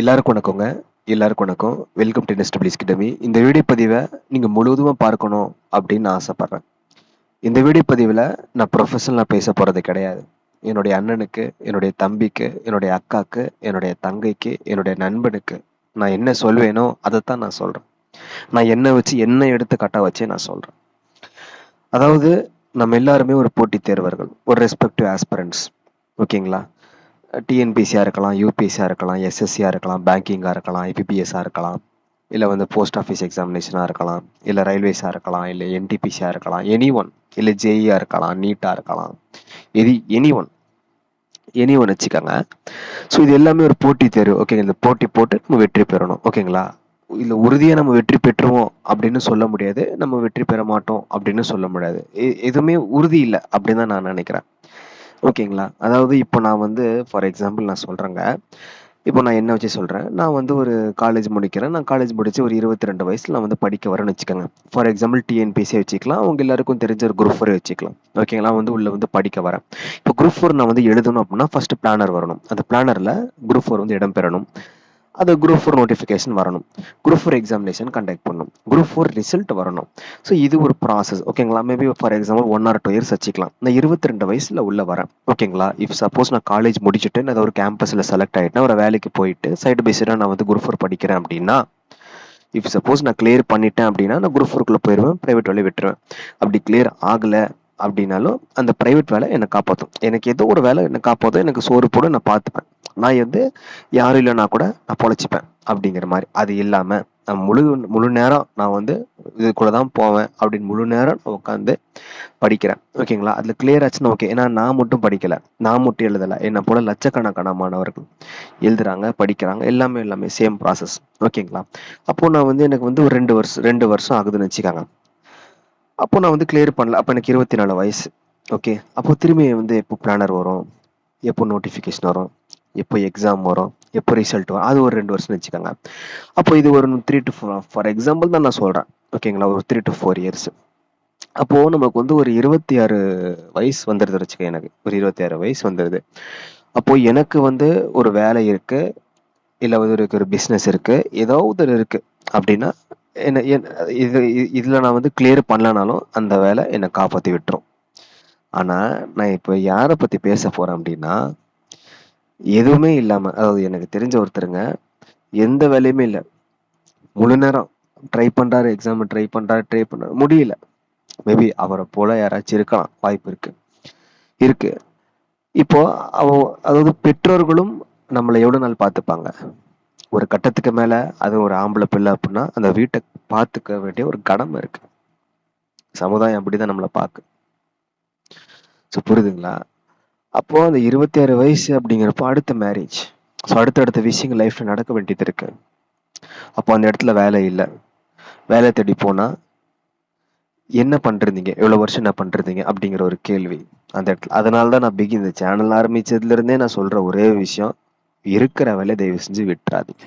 எல்லாருக்கும் வணக்கங்க. எல்லாருக்கும் வணக்கம். வெல்கம் டு நெஸ்டபிளிஸ் கிட்டமி இந்த வீடியோ பதிவை நீங்கள் முழுவதுமாக பார்க்கணும் அப்படின்னு நான் ஆசைப்பட்றேன். இந்த வீடியோ பதிவில் நான் ப்ரொஃபஷனலாக பேச போகிறது கிடையாது. என்னுடைய அண்ணனுக்கு என்னுடைய தம்பிக்கு என்னுடைய அக்காவுக்கு என்னுடைய தங்கைக்கு என்னுடைய நண்பனுக்கு நான் என்ன சொல்வேனோ அதைத்தான் நான் சொல்கிறேன் நான் என்ன வச்சு என்ன எடுத்து கட்ட வச்சே நான் சொல்கிறேன் அதாவது நம்ம எல்லாருமே ஒரு போட்டித் தேர்வர்கள் ஒரு ரெஸ்பெக்டிவ் ஆஸ்பரன்ஸ் ஓகேங்களா? டிஎன்பிசியாக இருக்கலாம் யூபிஎஸ்சியாக இருக்கலாம் எஸ்எஸ்சியாக இருக்கலாம் பேங்கிங்காக இருக்கலாம் ஐபிபிஎஸ்ஸாக இருக்கலாம் இல்லை வந்து போஸ்ட் ஆஃபீஸ் எக்ஸாமினேஷனாக இருக்கலாம் இல்லை ரயில்வேஸாக இருக்கலாம் இல்லை என்டிபிசியாக இருக்கலாம் எனி ஒன் இல்லை ஜேஇயாக இருக்கலாம் நீட்டாக இருக்கலாம் எதி எனி ஒன் எனி ஒன் வச்சுக்கோங்க ஸோ இது எல்லாமே ஒரு போட்டி தேர்வு ஓகேங்க இந்த போட்டி போட்டு நம்ம வெற்றி பெறணும் ஓகேங்களா இல்லை உறுதியாக நம்ம வெற்றி பெற்றுவோம் அப்படின்னு சொல்ல முடியாது நம்ம வெற்றி பெற மாட்டோம் அப்படின்னு சொல்ல முடியாது எதுவுமே உறுதி இல்லை அப்படின்னு தான் நான் நினைக்கிறேன் ஓகேங்களா? அதாவது இப்போ நான் வந்து ஃபார் எக்ஸாம்பிள் நான் சொல்கிறேங்க இப்போ நான் என்ன வச்சு சொல்கிறேன் நான் வந்து ஒரு காலேஜ் முடிக்கிறேன். நான் காலேஜ் முடித்து ஒரு இருபத்தி ரெண்டு வயசில் நான் வந்து படிக்க வரேன்னு வச்சுக்கோங்க. ஃபார் எக்ஸாம்பிள் டிஎன்பிசியை வச்சுக்கலாம். அவங்க எல்லாருக்கும் தெரிஞ்ச ஒரு குரூப் ஃபோரை வச்சுக்கலாம். ஓகேங்களா? வந்து உள்ளே வந்து படிக்க வரேன். இப்போ குரூப் ஃபோர் நான் வந்து எழுதணும் அப்படின்னா ஃபஸ்ட்டு பிளானர் வரணும். அந்த பிளானரில் குரூப் ஃபோர் வந்து இடம் பெறணும். அது குரூப் ஃபோர் நோட்டிஃபிகேஷன் வரணும். குரூப் ஃபோர் எக்ஸாமினேஷன் கண்டக்ட் பண்ணணும். குரூப் ஃபோர் ரிசல்ட் வரணும். ஸோ இது ஒரு ப்ராசஸ் ஓகேங்களா maybe for example one or two years வச்சுக்கலாம். நான் இருபத்தி ரெண்டு வயசில் உள்ள வரேன். ஓகேங்களா இஃப் சப்போஸ் நான் காலேஜ் முடிச்சுட்டு நான் ஒரு கேம்பஸில் செலக்ட் ஆகிட்டேன் ஒரு வேலைக்கு போயிட்டு சைடு பை சைடாக நான் வந்து குரூப் ஃபோர் படிக்கிறேன் அப்படின்னா இஃப் சப்போஸ் நான் கிளியர் பண்ணிட்டேன் அப்படின்னா நான் குரூப் ஃபோருக்குள்ளே போயிடுவேன் ப்ரைவேட் வேலையை விட்டுருவேன். அப்படி கிளியர் ஆகலை அப்படின்னாலும் அந்த ப்ரைவேட் வேலை என்னை காப்பாற்றும் எனக்கு ஏதோ ஒரு வேலை என்னை காப்பாற்றும் எனக்கு சோறு போட நான் பார்த்துப்பேன். நான் வந்து யாரும் இல்லைனா கூட நான் பொழைச்சிப்பேன் அப்படிங்கிற மாதிரி. அது இல்லாமல் நான் முழு முழு நேரம் நான் வந்து இது கூட தான் போவேன் அப்படின்னு முழு நேரம் நான் உட்காந்து படிக்கிறேன். ஓகேங்களா? அதில் கிளியர் ஆச்சுன்னா ஓகே ஏன்னா நான் மட்டும் படிக்கலை. நான் மட்டும் எழுதலை. என்னை போல லட்சக்கணக்கான மாணவர்கள் எழுதுறாங்க படிக்கிறாங்க. எல்லாமே எல்லாமே சேம் ப்ராசஸ் ஓகேங்களா? அப்போ நான் வந்து எனக்கு வந்து ஒரு ரெண்டு வருஷம் ரெண்டு வருஷம் ஆகுதுன்னு வச்சுக்காங்க. அப்போ நான் வந்து கிளியர் பண்ணல. அப்போ எனக்கு இருபத்தி நாலு வயசு. ஓகே அப்போ திரும்பி வந்து எப்போ பிளானர் வரும்? எப்போ நோட்டிஃபிகேஷன் வரும்? எப்போ எக்ஸாம் வரும்? எப்போ ரிசல்ட் வரும்? அது ஒரு ரெண்டு வருஷம் வச்சுக்கோங்க. அப்போ இது ஒரு three to four for example தான் நான் சொல்கிறேன் ஓகேங்களா ஒரு த்ரீ டு ஃபோர் இயர்ஸ் அப்போது நமக்கு வந்து ஒரு இருபத்தி ஆறு வயசு வந்துடுது வச்சுக்க எனக்கு. ஒரு இருபத்தி ஆறு வயசு வந்துடுது. அப்போது எனக்கு வந்து ஒரு வேலை இருக்குது இல்லை வந்து ஒரு பிஸ்னஸ் இருக்குது ஏதாவது இருக்குது அப்படின்னா என்ன இது இதில் நான் வந்து கிளியர் பண்ணலனாலும் அந்த வேலை என்னை காப்பாற்றி விட்டுரும். ஆனால் நான் இப்போ யாரை பற்றி பேச போகிறேன் அப்படின்னா எதுவுமே இல்லாமல் அதாவது எனக்கு தெரிஞ்ச ஒருத்தருங்க எந்த வேலையுமே இல்லை. முழு நேரம் ட்ரை பண்ணுறாரு எக்ஸாம் ட்ரை பண்ணுறாரு ட்ரை பண்ணுறாரு முடியல. மேபி அவரை போல யாராச்சும் இருக்கலாம் வாய்ப்பு இருக்கு. இருக்கு. இப்போ அவ அதாவது பெற்றோர்களும் நம்மளை எவ்வளோ நாள் பார்த்துப்பாங்க? ஒரு கட்டத்துக்கு மேல அது ஒரு ஆம்பளை பிள்ளை அப்படின்னா அந்த வீட்டை பார்த்துக்க வேண்டிய ஒரு கடமை இருக்கு. சமுதாயம் அப்படிதான் நம்மளை பார்க்கு. ஸோ புரியுதுங்களா? அப்போ அந்த இருபத்தி ஆறு வயசு அப்படிங்கிறப்போ அடுத்த மேரேஜ் ஸோ அடுத்தடுத்த விஷயங்கள் லைஃப்ல நடக்க வேண்டியது இருக்கு. அப்போ அந்த இடத்துல வேலை இல்லை. வேலை தேடி போனா என்ன பண்றீங்க? எவ்வளோ வருஷம் என்ன பண்றீங்க? அப்படிங்கிற ஒரு கேள்வி அந்த இடத்துல. அதனால தான் நான் பிகி இந்த சேனல் ஆரம்பித்ததுலேருந்தே நான் சொல்கிற ஒரே விஷயம் இருக்கிற வேலை தயவு செஞ்சு விட்டுறாதீங்க.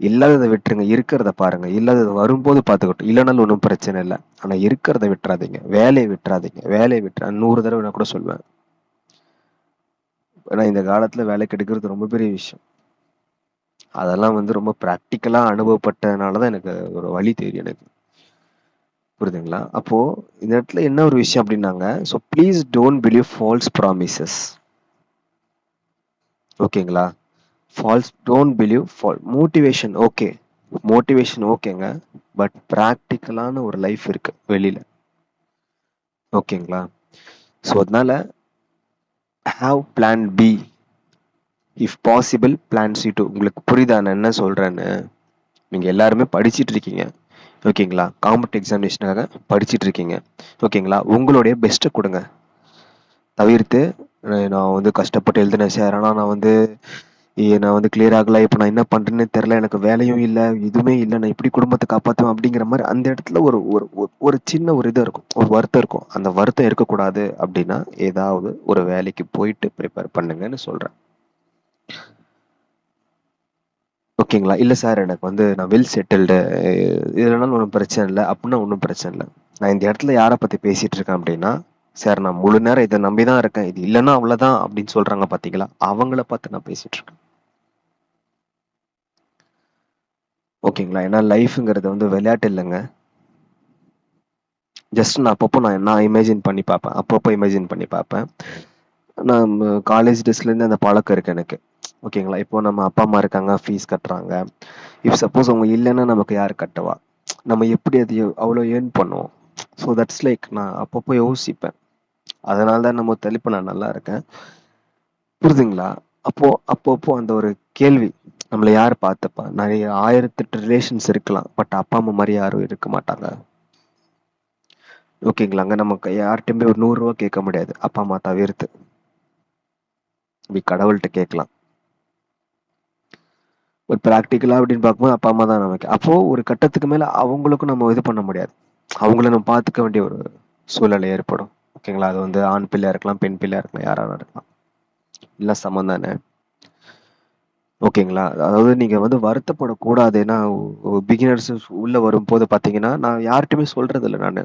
இல்லாததை விட்டுருங்க இருக்கிறத பாருங்க. இல்லாதது வரும்போது பார்த்துக்கட்டும். இல்லைனாலும் ஒன்றும் பிரச்சனை இல்லை. ஆனால் இருக்கிறத விட்டுறாதீங்க. வேலையை விட்டுறாதீங்க. வேலையை விட்டுற நூறு தடவை நான் கூட சொல்வேன். ஏன்னா இந்த காலத்துல வேலை கிடைக்கிறது ரொம்ப பெரிய விஷயம். அதெல்லாம் வந்து ரொம்ப ப்ராக்டிக்கலா அனுபவப்பட்டதுனால தான் எனக்கு ஒரு வழி தெரியும் எனக்கு. புரியுதுங்களா? அப்போ இந்த இடத்துல என்ன ஒரு விஷயம் அப்படின்னாங்க. So please don't believe false promises ஓகேங்களா? False don't believe false motivation okay motivation ஓகேங்க. பட் ப்ராக்டிக்கலான ஒரு லைஃப் இருக்கு வெளியில. ஓகேங்களா? ஸோ அதனால have plan B if possible plan C too உங்களுக்கு புரியுதா? நான் என்ன சொல்கிறேன்னு நீங்கள் எல்லாருமே படிச்சுட்டு இருக்கீங்க. ஓகேங்களா? காம்பட் எக்ஸாமினேஷனுக்காக படிச்சுட்டு இருக்கீங்க. ஓகேங்களா? உங்களுடைய பெஸ்ட்டை கொடுங்க. தவிர்த்து நான் வந்து கஷ்டப்பட்டு எழுதினேன் சார் ஆனால் நான் வந்து நான் வந்து கிளியர் ஆகலை. இப்போ நான் என்ன பண்ணுறேன்னு தெரில எனக்கு வேலையும் இல்லை எதுவுமே இல்லை. நான் இப்படி குடும்பத்தை காப்பாற்றுவேன் அப்படிங்கிற மாதிரி அந்த இடத்துல ஒரு ஒரு ஒரு சின்ன ஒரு இது இருக்கும். ஒரு வருத்தம் இருக்கும். அந்த வருத்தம் இருக்கக்கூடாது அப்படின்னா ஏதாவது ஒரு வேலைக்கு போயிட்டு ப்ரிப்பேர் பண்ணுங்கன்னு சொல்கிறேன் ஓகேங்களா இல்லை சார் எனக்கு வந்து நான் வெல் செட்டில்டு இதனால ஒன்றும் பிரச்சனை இல்லை. அப்படின்னா ஒன்றும் பிரச்சனை இல்லை. நான் இந்த இடத்துல யாரை பற்றி பேசிகிட்டு இருக்கேன் அப்படின்னா சார் நான் முழு நேரம் இதை நம்பி தான் இருக்கேன். இது இல்லைன்னா அவ்வளோதான் அப்படின்னு சொல்கிறாங்க பார்த்தீங்களா அவங்கள பார்த்து நான் பேசிகிட்டு இருக்கேன். ஓகேங்களா? ஏன்னா லைஃப்ங்கிறது வந்து விளையாட்டு இல்லைங்க. ஜஸ்ட் நான் அப்பப்போ நான் நான் இமேஜின் பண்ணி பார்ப்பேன். அப்பப்போ இமேஜின் பண்ணி பார்ப்பேன். நான் காலேஜ் டேஸ்லேருந்து அந்த பழக்கம் இருக்கு எனக்கு. ஓகேங்களா? இப்போ நம்ம அப்பா அம்மா இருக்காங்க ஃபீஸ் கட்டுறாங்க. இஃப் சப்போஸ் அவங்க இல்லைன்னா நமக்கு யார் கட்டுவா? நம்ம எப்படி அது அவ்வளோ ஏர்ன் பண்ணுவோம்? ஸோ தட்ஸ் லைக் நான் அப்பப்போ யோசிப்பேன். அதனால தான் நம்ம தெளிப்பு நான் நல்லா இருக்கேன். புரிதுங்களா? அப்போ அப்பப்போ அந்த ஒரு கேள்வி நம்மளை யார் பார்த்துப்பா? நிறைய ஆயிரத்தெட்டு ரிலேஷன்ஸ் இருக்கலாம் பட் அப்பா அம்மா மாதிரி யாரும் இருக்க மாட்டாங்க. ஓகேங்களாங்க நமக்கு யார்கிட்டயுமே ஒரு நூறுரூவா கேட்க முடியாது. அப்பா அம்மா தவிர்த்து இப்படி கடவுள்கிட்ட கேட்கலாம். ஒரு ப்ராக்டிக்கலாக அப்படின்னு பார்க்கும்போது அப்பா அம்மா தான் நமக்கு அப்போ ஒரு கட்டத்துக்கு மேலே அவங்களுக்கும் நம்ம இது பண்ண முடியாது. அவங்கள நம்ம பார்த்துக்க வேண்டிய ஒரு சூழ்நிலை ஏற்படும். ஓகேங்களா? அது வந்து ஆண் பிள்ளையாக இருக்கலாம் பெண் பிள்ளையாக இருக்கலாம் யாராக இருக்கலாம். எல்லாம் சமம் தானே? ஓகேங்களா? அதாவது நீங்கள் வந்து வருத்தப்படக்கூடாது. ஏன்னா பிகினர்ஸ் உள்ளே வரும்போது பார்த்தீங்கன்னா நான் யார்கிட்டயுமே சொல்கிறது இல்லை நான்.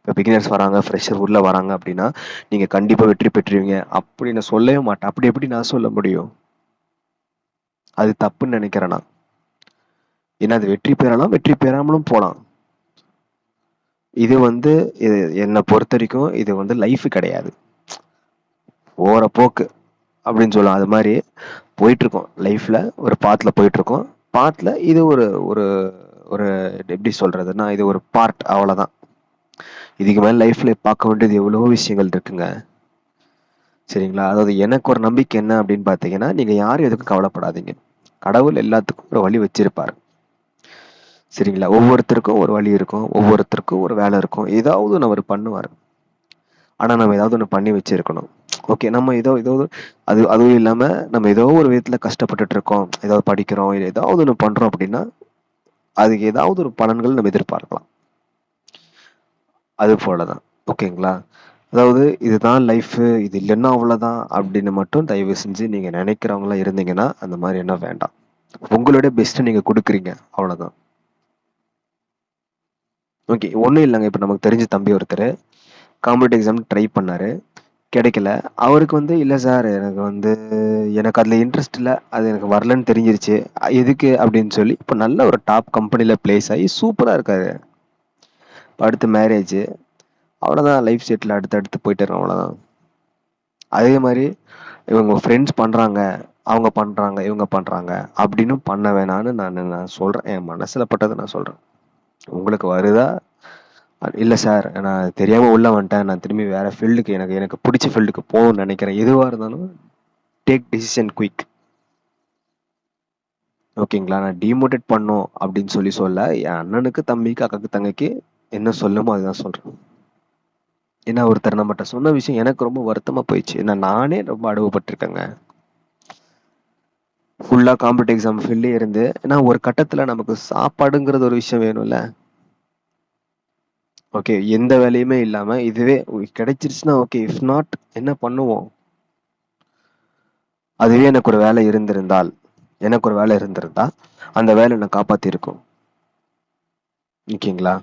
இப்போ பிகினர்ஸ் வராங்க ஃப்ரெஷர் உள்ளே வராங்க அப்படின்னா நீங்கள் கண்டிப்பாக வெற்றி பெற்றுவீங்க. அப்படி நான் சொல்லவே மாட்டேன். அப்படி எப்படி நான் சொல்ல முடியும்? அது தப்புன்னு நினைக்கிறேன் நான். ஏன்னா அது வெற்றி பெறலாம் வெற்றி பெறாமலும் போகலாம் இது வந்து இது என்னை பொறுத்த வரைக்கும் இது வந்து லைஃப் கிடையாது. போற போக்கு அப்படின்னு சொல்லலாம் அது மாதிரி போயிட்டு இருக்கோம் லைஃப்ல ஒரு பாத்துல போயிட்டு இருக்கோம் பாத்துல இது ஒரு ஒரு ஒரு எப்படி சொல்றதுன்னா இது ஒரு பார்ட் அவ்வளவுதான். இதுக்கு மேல லைஃப்ல பார்க்க வேண்டியது எவ்வளவோ விஷயங்கள் இருக்குங்க. சரிங்களா? அதாவது எனக்கு ஒரு நம்பிக்கை என்ன அப்படின்னு பார்த்தீங்கன்னா நீங்க யாரும் எதுக்கும் கவலைப்படாதீங்க. கடவுள் எல்லாத்துக்கும் ஒரு வழி வச்சிருப்பாரு. சரிங்களா? ஒவ்வொருத்தருக்கும் ஒரு வழி இருக்கும். ஒவ்வொருத்தருக்கும் ஒரு வேலை இருக்கும். ஏதாவது ஒன்று அவர் பண்ணுவார். ஆனா நம்ம ஏதாவது ஒன்று பண்ணி வச்சிருக்கணும். ஓகே நம்ம ஏதோ ஏதோ அது அதுவும் இல்லாம நம்ம ஏதோ ஒரு விதத்துல கஷ்டப்பட்டுட்டு இருக்கோம். ஏதாவது படிக்கிறோம். இல்லை ஏதாவது ஒன்று பண்றோம் அப்படின்னா அதுக்கு ஏதாவது ஒரு பலன்கள் நம்ம எதிர்பார்க்கலாம். அது போலதான். ஓகேங்களா? அதாவது இதுதான் லைஃப் இது இல்லைன்னா அவ்வளவுதான் அப்படின்னு மட்டும் தயவு செஞ்சு நீங்க நினைக்கிறவங்களா இருந்தீங்கன்னா அந்த மாதிரி என்ன வேண்டாம். உங்களுடைய பெஸ்ட் நீங்க கொடுக்குறீங்க. அவ்வளவுதான். ஓகே ஒன்றும் இல்லைங்க. இப்போ நமக்கு தெரிஞ்ச தம்பி ஒருத்தர் காம்படிட்டிவ் எக்ஸாம் ட்ரை பண்ணார். கிடைக்கல. அவருக்கு வந்து இல்லை சார் எனக்கு வந்து எனக்கு அதில் இன்ட்ரெஸ்ட் இல்லை. அது எனக்கு வரலன்னு தெரிஞ்சிருச்சு. எதுக்கு? அப்படின்னு சொல்லி இப்போ நல்ல ஒரு டாப் கம்பெனியில் பிளேஸ் ஆகி சூப்பராக இருக்காரு. அடுத்து மேரேஜ் அவ்வளோதான் லைஃப் செட்டில் அடுத்து அடுத்து போயிட்டு அவ்வளோதான் அதே மாதிரி இவங்க ஃப்ரெண்ட்ஸ் பண்ணுறாங்க அவங்க பண்ணுறாங்க இவங்க பண்ணுறாங்க அப்படின்னு பண்ண வேணான்னு நான் நான் சொல்கிறேன் என் மனசில் பட்டதை நான் சொல்கிறேன் உங்களுக்கு வருதா? இல்லை சார் நான் தெரியாமல் உள்ள வந்துட்டேன். நான் திரும்பி வேறு ஃபீல்டுக்கு எனக்கு எனக்கு பிடிச்ச ஃபீல்டுக்கு போகணும்னு நினைக்கிறேன். எதுவாக இருந்தாலும் டேக் டிசிஷன் குயிக் ஓகேங்களா நான் டிமோட்டேட் பண்ணோம் அப்படின்னு சொல்லி சொல்ல என் அண்ணனுக்கு தம்பிக்கு அக்காக்கு தங்கைக்கு என்ன சொல்லுமோ அதுதான் சொல்கிறேன் ஏன்னா ஒருத்தர் நம்மகிட்ட சொன்ன விஷயம் எனக்கு ரொம்ப வருத்தமாக போயிடுச்சு. ஏன்னா நானே ரொம்ப அனுபவப்பட்டிருக்கேங்க ஃபுல்லாக காம்படிட்டிவ் எக்ஸாம் ஃபீல்டே இருந்து ஏன்னா ஒரு கட்டத்தில் நமக்கு சாப்பாடுங்கிறது ஒரு விஷயம் வேணும்ல. ஓகே எந்த வேலையுமே இல்லாமல் இதுவே கிடைச்சிருச்சுன்னா ஓகே இஃப் நாட் என்ன பண்ணுவோம்? அதுவே எனக்கு ஒரு வேலை இருந்திருந்தால் எனக்கு ஒரு வேலை இருந்திருந்தா அந்த வேலை என்னை காப்பாற்றிருக்கும் ஓகேங்களா?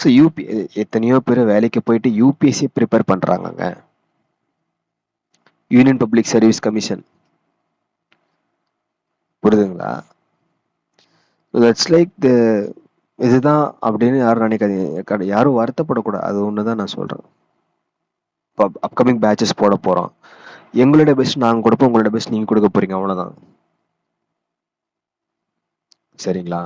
ஸோ யூபி எத்தனையோ பேர் வேலைக்கு போயிட்டு யூபிஎஸ்சி ப்ரிப்பேர் பண்ணுறாங்கங்க யூனியன் பப்ளிக் சர்வீஸ் கமிஷன் புரியுதுங்களா தட்ஸ் லைக் த இதுதான் அப்படின்னு யாரும் நினைக்காதீங்க. யாரும் வருத்தப்படக்கூடாது. அது ஒன்று தான் நான் சொல்கிறேன் இப்போ அப்கமிங் பேட்சஸ் போட போகிறோம் எங்களோட பெஸ்ட் நாங்கள் கொடுப்போம் உங்களோட பெஸ்ட் நீங்கள் கொடுக்க போறீங்க. அவ்வளோதான் சரிங்களா?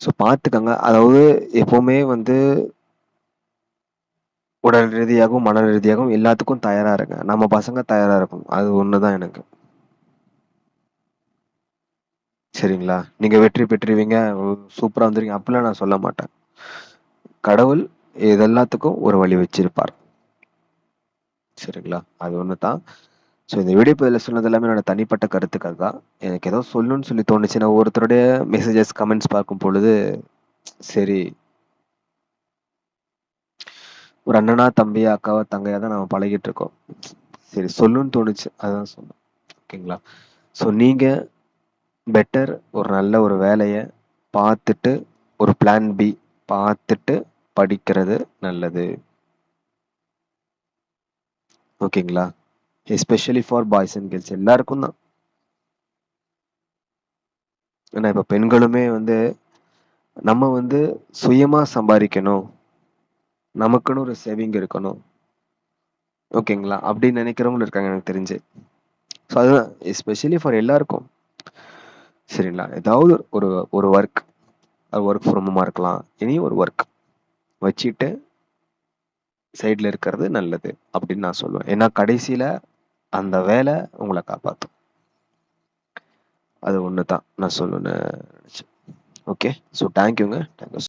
ஸோ பார்த்துக்கங்க. அதாவது எப்போவுமே வந்து உடல் ரீதியாகவும் மன ரீதியாகவும் எல்லாத்துக்கும் தயாராக இருங்க. நம்ம பசங்க தயாராக இருக்கும் அது ஒன்று தான் எனக்கு. சரிங்களா? நீங்க வெற்றி பெற்றுவீங்க சூப்பரா வந்துருவீங்க அப்படிலாம் நான் சொல்ல மாட்டேன். கடவுள் இது எல்லாத்துக்கும் ஒரு வழி வச்சிருப்பார். சரிங்களா? அது ஒன்று தான் ஸோ இந்த வீடியோ பதில் சொன்னது எல்லாமே என்னோட தனிப்பட்ட கருத்துக்கள் தான் எனக்கு ஏதோ சொல்லணும்னு சொல்லி தோணுச்சு நான் ஒருத்தருடைய மெசேஜஸ் கமெண்ட்ஸ் பார்க்கும் பொழுது சரி. ஒரு அண்ணனா தம்பியா அக்காவா தங்கையா தான் நம்ம பழகிட்டு இருக்கோம். சரி சொல்லுன்னு தோணுச்சு. அதான் சொன்னேன். ஓகேங்களா? ஸோ நீங்கள் பெட்டர் ஒரு நல்ல ஒரு வேலையை பார்த்துட்டு ஒரு பிளான் பி பார்த்துட்டு படிக்கிறது நல்லது. ஓகேங்களா? Especially for boys and girls எல்லாருக்கும் தான். ஏன்னா இப்போ பெண்களுமே வந்து நம்ம வந்து சுயமாக சம்பாதிக்கணும். நமக்குன்னு ஒரு சேவிங் இருக்கணும். ஓகேங்களா? அப்படின்னு நினைக்கிறவங்களும் இருக்காங்க எனக்கு தெரிஞ்சு. ஸோ அதுதான். எஸ்பெஷலி ஃபார் எல்லாருக்கும். சரிங்களா? ஏதாவது ஒரு ஒரு ஒர்க் அது ஒர்க் ஃப்ரம்மாக இருக்கலாம். இனி ஒரு ஒர்க் வச்சுட்டு சைடில் இருக்கிறது நல்லது அப்படின்னு நான் சொல்லுவேன் ஏன்னா கடைசியில் அந்த வேலை உங்களை காப்பாற்றும் அது ஒன்று தான் நான் சொல்லணும்னு நினச்சேன். ஓகே ஸோ தேங்க்யூங்க தேங்க்யூ